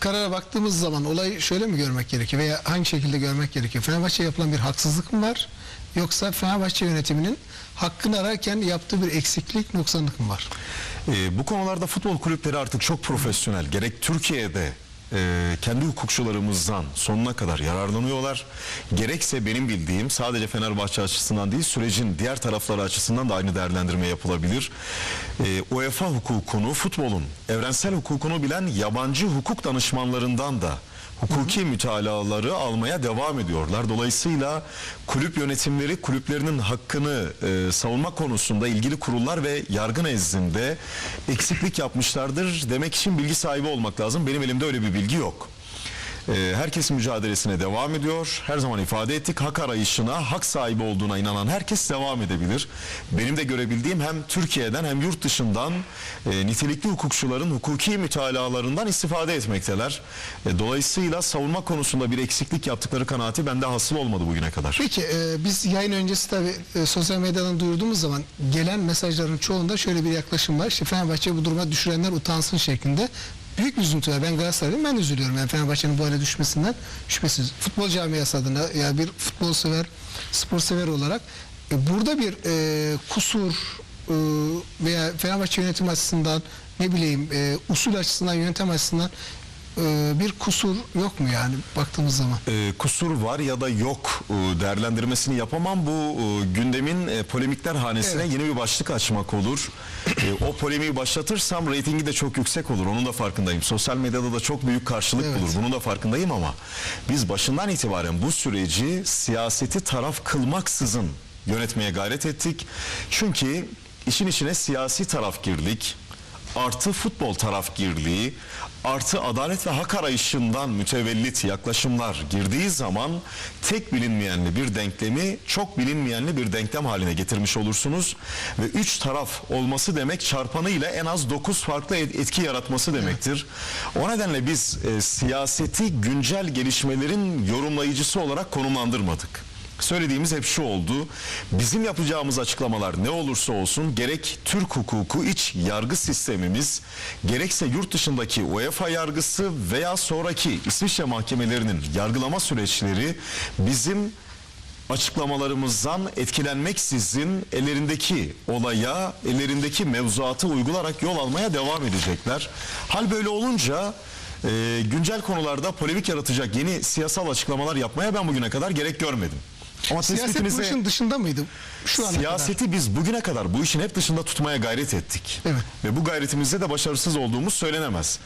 Karara baktığımız zaman olayı şöyle mi görmek gerekiyor veya hangi şekilde görmek gerekiyor? Fenerbahçe'ye yapılan bir haksızlık mı var? Yoksa Fenerbahçe yönetiminin hakkını ararken yaptığı bir eksiklik, noksanlık mı var? Ee, bu konularda futbol kulüpleri artık çok profesyonel. Gerek Türkiye'de e, kendi hukukçularımızdan sonuna kadar yararlanıyorlar. Gerekse benim bildiğim sadece Fenerbahçe açısından değil sürecin diğer tarafları açısından da aynı değerlendirme yapılabilir. Ee, UEFA hukukunu, futbolun evrensel hukukunu bilen yabancı hukuk danışmanlarından da hukuki mütalaları almaya devam ediyorlar. Dolayısıyla kulüp yönetimleri kulüplerinin hakkını e, savunma konusunda ilgili kurullar ve yargı nezdinde eksiklik yapmışlardır demek için bilgi sahibi olmak lazım. Benim elimde öyle bir bilgi yok. E, herkes mücadelesine devam ediyor. Her zaman ifade ettik. Hak arayışına, hak sahibi olduğuna inanan herkes devam edebilir. Benim de görebildiğim hem Türkiye'den hem yurt dışından e, nitelikli hukukçuların hukuki mütalalarından istifade etmekteler. E, dolayısıyla savunma konusunda bir eksiklik yaptıkları kanaati bende hasıl olmadı bugüne kadar. Peki e, biz yayın öncesi tabii e, sosyal medyadan duyurduğumuz zaman gelen mesajların çoğunda şöyle bir yaklaşım var. İşte Fenerbahçe bu duruma düşürenler utansın şeklinde. Büyük bir üzüntü. Ben Galatasaraylıyım ben üzülüyorum. Yani Fenerbahçe'nin bu hale düşmesinden şüphesiz. Futbol camiası adına ya bir futbol sever, spor sever olarak e, burada bir e, kusur e, veya Fenerbahçe yönetim açısından ne bileyim e, usul açısından yönetim açısından bir kusur yok mu yani baktığımız zaman? E, kusur var ya da yok e, değerlendirmesini yapamam. Bu e, gündemin e, polemikler hanesine Evet. yeni bir başlık açmak olur. E, o polemiği başlatırsam reytingi de çok yüksek olur. Onun da farkındayım. Sosyal medyada da çok büyük karşılık Evet. bulur. Bunun da farkındayım ama biz başından itibaren bu süreci siyaseti taraf kılmaksızın yönetmeye gayret ettik. Çünkü işin içine siyasi taraf girdik artı futbol tarafgirliği artı adalet ve hak arayışından mütevellit yaklaşımlar girdiği zaman tek bilinmeyenli bir denklemi çok bilinmeyenli bir denklem haline getirmiş olursunuz ve üç taraf olması demek çarpanı ile en az dokuz farklı et- etki yaratması demektir. O nedenle biz e, siyaseti güncel gelişmelerin yorumlayıcısı olarak konumlandırmadık. Söylediğimiz hep şu oldu. Bizim yapacağımız açıklamalar ne olursa olsun gerek Türk hukuku iç yargı sistemimiz gerekse yurt dışındaki UEFA yargısı veya sonraki İsviçre mahkemelerinin yargılama süreçleri bizim açıklamalarımızdan etkilenmeksizin ellerindeki olaya, ellerindeki mevzuatı uygularak yol almaya devam edecekler. Hal böyle olunca e, güncel konularda polemik yaratacak yeni siyasal açıklamalar yapmaya ben bugüne kadar gerek görmedim. Ama Siyaset bu işin dışında mıydı şu ana kadar? Siyaseti biz bugüne kadar bu işin hep dışında tutmaya gayret ettik. Evet. Ve bu gayretimizde de başarısız olduğumuz söylenemez.